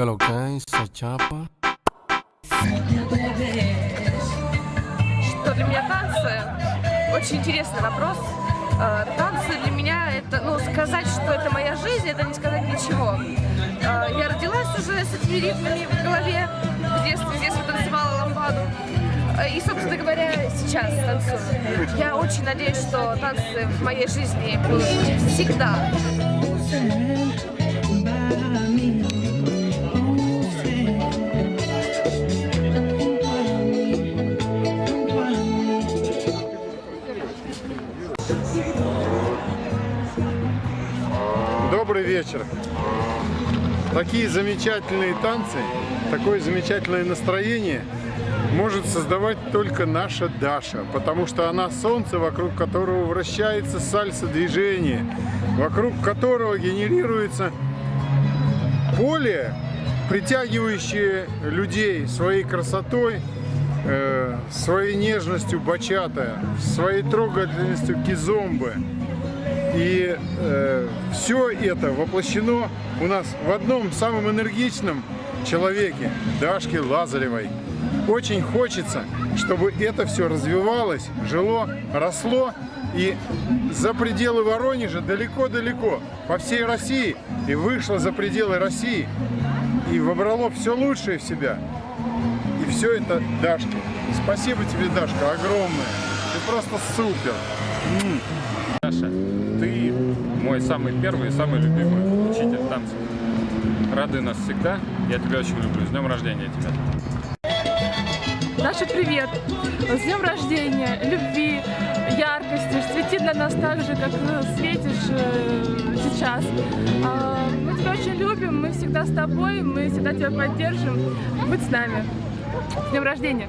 ¿Qué lo que es esa chapa? Что для меня танцы? Очень интересный вопрос. Э, Танцы для меня это, ну, сказать, что это моя жизнь, это не сказать ничего. Э, Я родилась уже с этими ритмами в голове. В детстве, с детства танцевала ламбаду. Э, И, собственно говоря, сейчас танцую. Я очень надеюсь, что танцы в моей жизни будут всегда. Вечер. Такие замечательные танцы, такое замечательное настроение может создавать только наша Даша, потому что она солнце, вокруг которого вращается сальса движение, вокруг которого генерируется поле, притягивающее людей своей красотой, э, своей нежностью бачата, своей трогательностью кизомбы. И все это воплощено у нас в одном самом энергичном человеке, Дашке Лазаревой. Очень хочется, чтобы это все развивалось, жило, росло и за пределы Воронежа далеко-далеко, по всей России, и вышло за пределы России, и вобрало все лучшее в себя. И все это Дашке. Спасибо тебе, Дашка, огромное. Ты просто супер. Мой самый первый и самый любимый учитель танцев. Радуй нас всегда. Я тебя очень люблю. С днем рождения тебя. Даша, привет! С днем рождения, любви, яркости, свети для нас так же, как э, светишь э, сейчас. А, Мы тебя очень любим, мы всегда с тобой, мы всегда тебя поддержим. Будь с нами. С днем рождения!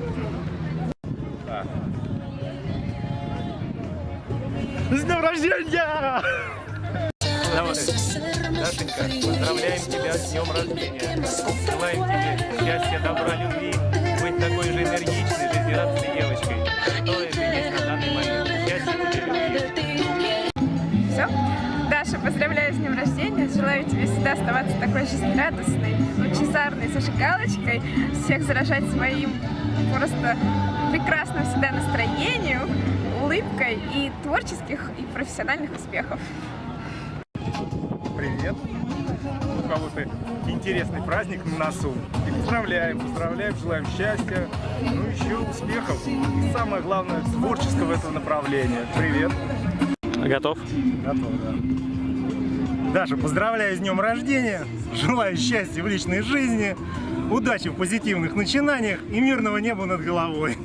С днем рождения! Дашенька, поздравляем тебя с днем рождения. Желаем тебе счастья, добра, любви, быть такой же энергичной, жизнерадостной девочкой, которая ты есть на данный момент. Счастья. Все? Даша, поздравляю с днем рождения. Желаю тебе всегда оставаться такой жизнерадостной, лучезарной, зажигалочкой. Всех заражать своим просто прекрасным всегда настроением, улыбкой и творческих и профессиональных успехов. Привет! У кого-то интересный праздник на носу. И поздравляем, поздравляем, желаем счастья, ну еще успехов. И самое главное, творческого этого направления. Привет! Готов? Готов, да. Даша, поздравляю с днем рождения, желаю счастья в личной жизни, удачи в позитивных начинаниях и мирного неба над головой.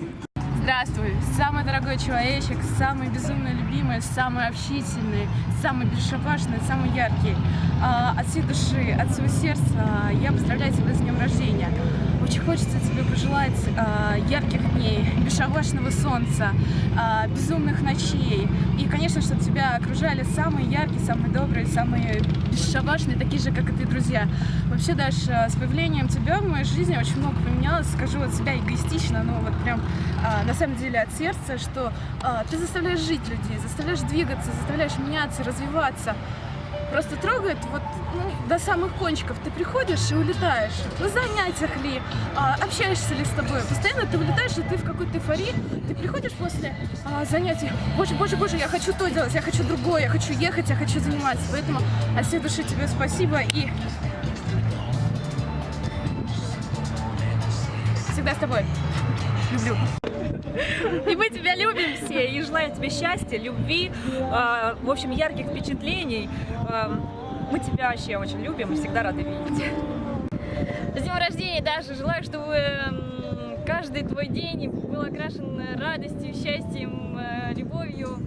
Здравствуй, самый дорогой человечек, самый безумно любимый, самый общительный, самый бесшабашный, самый яркий. А, От всей души, от всего сердца я поздравляю тебя с днем рождения. Очень хочется тебе пожелать а, ярких дней, бесшабашного солнца, а, безумных ночей. Окружали самые яркие, самые добрые, самые бесшабашные, такие же, как и ты, друзья. Вообще, Даша, с появлением тебя в моей жизни очень много поменялось. Скажу от себя эгоистично, но вот прям а, на самом деле от сердца, что а, ты заставляешь жить людей, заставляешь двигаться, заставляешь меняться, развиваться. Просто трогает вот ну, до самых кончиков. Ты приходишь и улетаешь. На занятиях ли, а, общаешься ли с тобой. Постоянно ты улетаешь, и ты в какой-то эйфории. Ты приходишь после а, занятий. Боже, боже, боже, я хочу то делать, я хочу другое, я хочу ехать, я хочу заниматься. Поэтому от всей души тебе спасибо и всегда с тобой. Люблю. И мы тебя любим все, и желаем тебе счастья, любви, э, в общем, ярких впечатлений. Э, мы тебя вообще очень любим и всегда рады видеть. С днем рождения, Даша! Желаю, чтобы каждый твой день был окрашен радостью, счастьем, э, любовью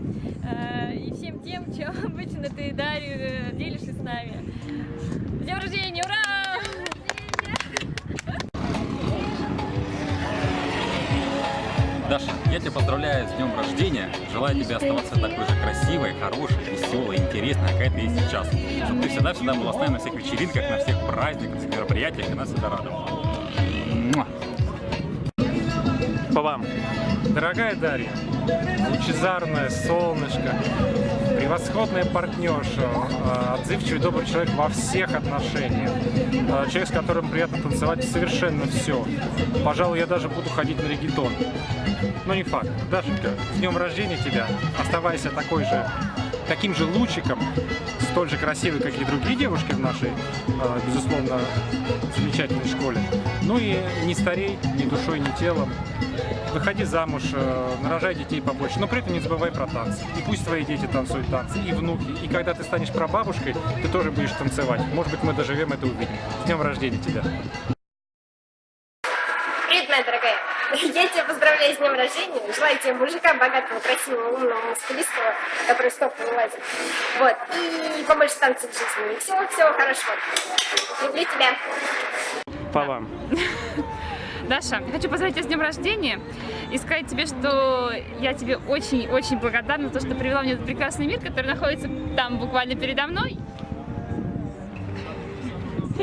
и всем тем, чем обычно ты, Дарью, делишься с нами. С днем рождения! Ура! Я тебя поздравляю с днем рождения. Желаю тебе оставаться такой же красивой, хорошей, веселой, интересной, какая ты есть сейчас. Чтобы ты всегда-всегда была с нами на всех вечеринках, на всех праздниках, всех мероприятиях и нас всегда радовала. По вам. Дорогая Дарья, лучезарное солнышко, превосходная партнерша, э, отзывчивый, добрый человек во всех отношениях. Э, Человек, с которым приятно танцевать совершенно все. Пожалуй, я даже буду ходить на регетон. Но не факт. Дашенька, с днем рождения тебя. Оставайся такой же, таким же лучиком, столь же красивой, как и другие девушки в нашей, э, безусловно, замечательной школе. Ну и не старей ни душой, ни телом. Выходи замуж, э, нарожай детей побольше, но при этом не забывай про танцы. И пусть твои дети танцуют танцы, и внуки. И когда ты станешь прабабушкой, ты тоже будешь танцевать. Может быть, мы доживем это увидим. С днем рождения тебя! Я тебя поздравляю с днем рождения. Желаю тебе мужика богатого, красивого, умного, мускулистого, который стоп вылазит. Вот. И побольше танцев в жизни. И всего, всего хорошего. Люблю тебя. По вам. Даша, я хочу поздравить тебя с днем рождения и сказать тебе, что я тебе очень-очень благодарна за то, что привела мне этот прекрасный мир, который находится там буквально передо мной.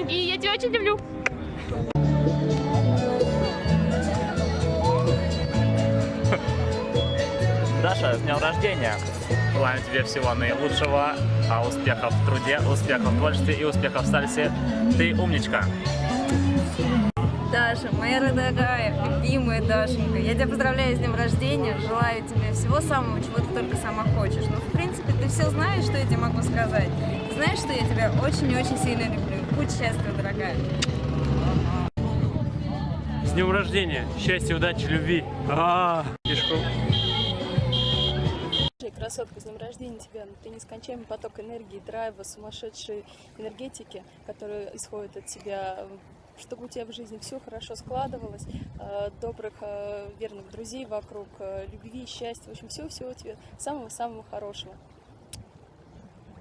И я тебя очень люблю. Даша, с днем рождения! Желаем тебе всего наилучшего, а успехов в труде, успехов в творчестве и успехов в сальсе. Ты умничка! Даша, моя дорогая, любимая Дашенька, я тебя поздравляю с днем рождения, желаю тебе всего самого, чего ты только сама хочешь. Ну, в принципе, ты все знаешь, что я тебе могу сказать. Ты знаешь, что я тебя очень и очень сильно люблю. Будь счастлива, дорогая. С днем рождения! Счастья, удачи, любви! А, Кишку. Красотка, с днем рождения тебя. Ты нескончаемый поток энергии, драйва, сумасшедшей энергетики, которая исходит от тебя чтобы у тебя в жизни все хорошо складывалось, э, добрых, э, верных друзей вокруг, э, любви, счастья, в общем, всего-всего тебе самого-самого хорошего.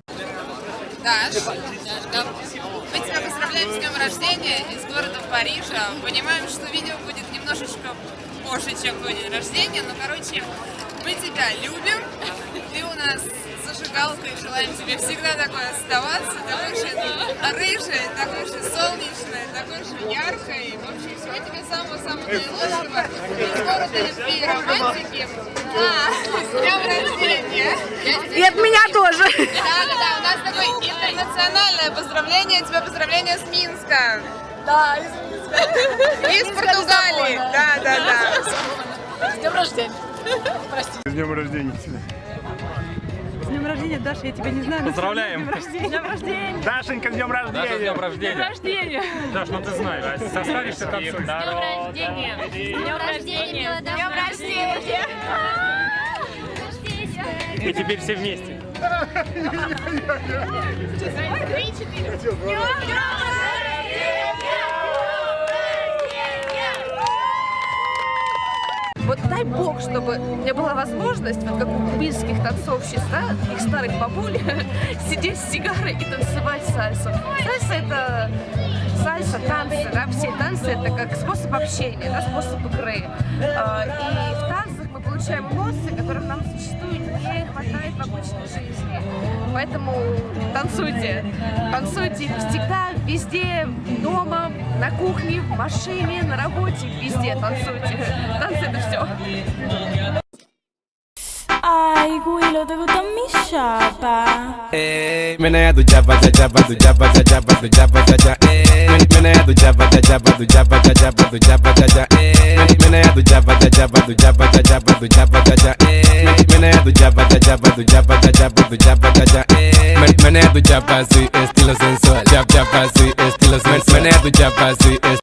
Даш, мы тебя поздравляем с днем рождения из города Парижа. Понимаем, что видео будет немножечко позже, чем твой день рождения, но, короче, мы тебя любим. Ты у нас зажигалка и желаем тебе всегда такой оставаться, такой же рыжей, такой же солнечной, такой же яркой. В общем, всего тебе самого-самого наилучшего. Из города любви и романтики. Да, с днем рождения! И от меня тоже! Да, да, да, у нас такое интернациональное поздравление, тебе поздравление с Минска. Да, из Минска. Из Португалии. Да, да, да. С днем рождения. С днем рождения тебя. С днем рождения, Даша, я тебя не знаю. Поздравляем! С днем рождения! Дашенька, с днем Даша, с днем рождения! рождения! рождения! Даш, ну ты знаешь, состаришься танцуешь. рождения! Днем рождения! Днем рождения! И теперь все вместе. Вот дай бог, чтобы у меня была возможность, вот как у кубинских танцовщиц, да, их старых бабуль, сидеть с сигарой и танцевать сальсу. Сальса это сальса, танцы, да, все танцы это как способ общения, да, способ игры. А, И в танцах мы получаем эмоции, которых нам зачастую не хватает в обычной жизни. Поэтому танцуйте. Танцуйте всегда, везде, дома, на кухне, в машине, на работе, везде танцуйте. Танцы это все. Ai, Guido, te gusta mi chapa. Eh, menea do jabba da jabba do jabba da jabba do jabba da ja. Eh, men- menea do jabba da jabba do jabba da jabba do jabba da ja. Eh, men- menea do jabba da jabba do jabba da jabba do jabba da ja. Eh, men- menea do jabba da jabba do jabba da jabba do jabba da ja. Eh, Manejo tu chapa así, estilo sensual. Chap, chapa así, estilo sensual. Manejo tu chapa así, estilo